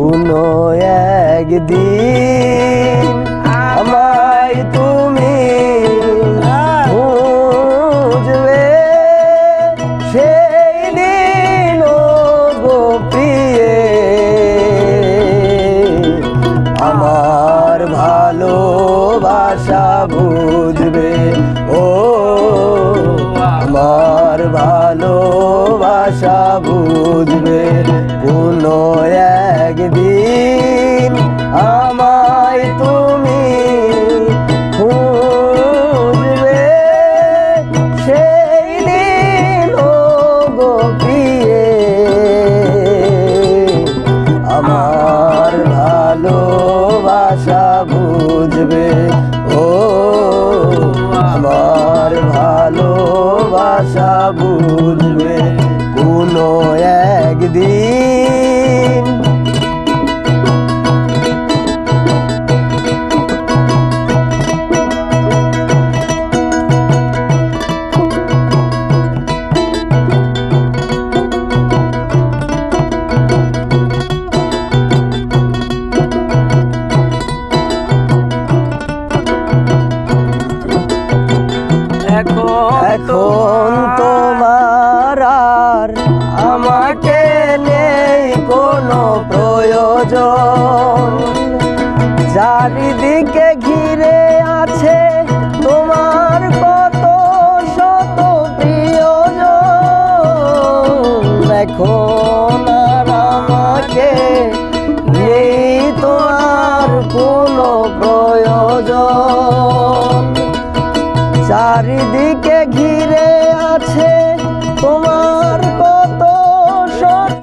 কোনো একদিন আমায় তুমি বুঝবে। সেই দিন গো প্রিয়ে, আমার ভালোবাসা বুঝবে। ও, আমার ভালোবাসা বুঝবে। কোনো ভালোবাসা বুঝবে কোনো একদিন। এখন আমাকে নেই কোনো প্রয়োজন। চারিদিকে ঘিরে আছে তোমার কত শত প্রিয়জন। এখন আর আমাকে নেই তোমার কোনো প্রয়োজন। চারিদিকে